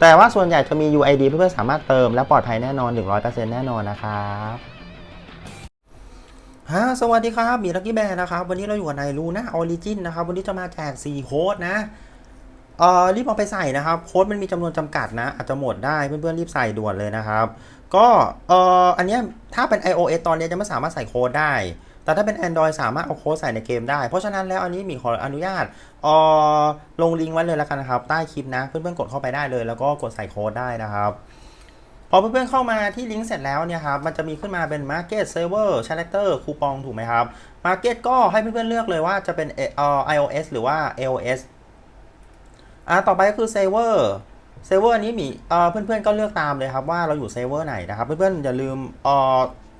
แต่ว่าส่วนใหญ่จะมี UID เพื่อนๆสามารถเติมและปลอดภัยแน่นอน 100%แน่นอนนะครับฮะสวัสดีครับมีลักกี้แบร์นะครับ วันนี้เราอยู่ในรูนะออริจินนะครับ วันนี้จะมาแจก4โค้ดนะเอ่อรีบเอาไปใส่นะครับ โค้ดมันมีจำนวนจำกัดนะ อาจจะหมดได้เพื่อนๆรีบใส่ด่วนเลยนะครับ ก็เอ่ออันนี้ถ้าเป็น iOS ตอนนี้จะไม่สามารถใส่โค้ดได้ แต่ถ้าเป็น Android สามารถเอาโค้ดใส่ในเกมได้ เพราะฉะนั้นแล้วอันนี้มีขออนุญาตออลงลิงก์ไว้เลยแล้วกันนะครับ ใต้คลิปนะ เพื่อนๆกดเข้าไปได้เลย แล้วก็กดใส่โค้ดได้นะครับ พอเพื่อนๆเข้ามาที่ลิงก์เสร็จแล้วเนี่ยครับ มันจะมีขึ้นมาเป็น Market Server Character คูปองถูกไหมครับ Market ก็ให้เพื่อนๆเลือกเลยว่าจะเป็นเอ่อ iOS หรือว่า iOS อ่าต่อไปก็คือเซเวอร์เซเวอร์อันนี้มีเอ่อเพื่อนๆก็เลือกตามเลยครับว่าเราอยู่เซเวอร์ไหนนะครับ เพื่อนๆอย่าลืมเอ่อ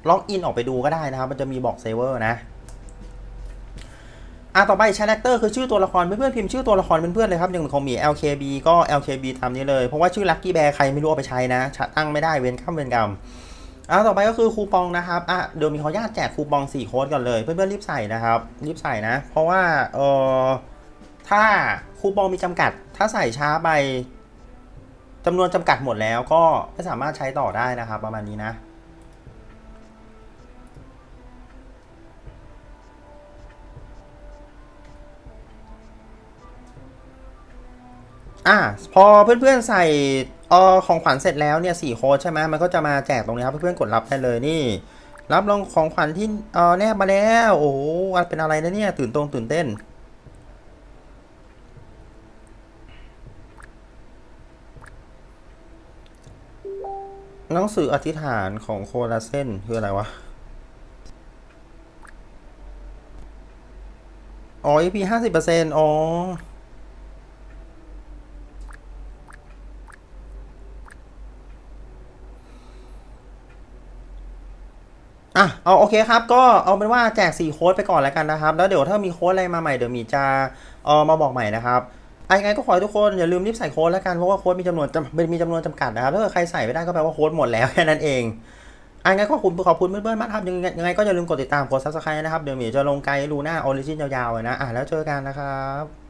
ล็อกอินออกไปดูก็ได้นะครับ มันจะมีบอกเซเวอร์นะอ่าต่อไปชาแรคเตอร์คือชื่อตัวละครเพื่อนๆพิมพ์ชื่อตัวละครเพื่อนๆเลยครับอย่างของมี LKB ก็ LKB ตามนี้เลย เพราะว่าชื่อ Lucky Bear ใครไม่รู้เอาไปใช้นะตั้งไม่ได้เว้นข้ามเว้นกรรมอ่าต่อไปก็คือคูปองนะครับอะเดี๋ยวมีขออนุญาตแจกคูปอง 4 โค้ดก่อนเลย เพื่อนๆรีบใส่นะครับ รีบใส่นะ เพราะว่าเออถ้าคูปองมีจำกัด ถ้าใส่ช้าไปจำนวนจำกัดหมดแล้วก็ไม่สามารถใช้ต่อได้นะครับ ประมาณนี้นะ อะพอเพื่อนๆใส่ออของขวัญเสร็จแล้วเนี่ยสี่โค้ดใช่ไหมมันก็จะมาแจกตรงนี้ครับเพื่อนๆกดรับได้เลยนี่ รับรองของขวัญที่เออแนบมาแล้ว โอ้โหเป็นอะไรนะเนี่ยตื่นตรงตื่นเต้น หนังสืออธิษฐานของโคลาเซนคืออะไรวะอ๋อ EP ห้าสิบเปอร์เซ็นต์อ๋อ อะเอาโอเคครับ ก็เอาเป็นว่าแจก 4 โค้ดไปก่อนแล้วกันนะครับ แล้วเดี๋ยวถ้ามีโค้ดอะไรมาใหม่เดี๋ยวมีจะเออมาบอกใหม่นะครับไอ้ไงก็ขอให้ทุกคนอย่าลืมรีบใส่โค้ดแล้วกันเพราะว่าโค้ดมีจำนวนจำมีจำนวนจำกัดนะครับถ้าเกิดใครใส่ไม่ได้ก็แปลว่าโค้ดหมดแล้วแค่นั้นเองไอ้ไงก็ขอบคุณขอบคุณเพื่อนๆมากครับยังไงยังไงก็อย่าลืมกดติดตามกดซับสไครต์นะครับเดี๋ยวมีจะลงไกด์รูหน้าออริจินยาวๆนะอะแล้วเจอกันนะครับ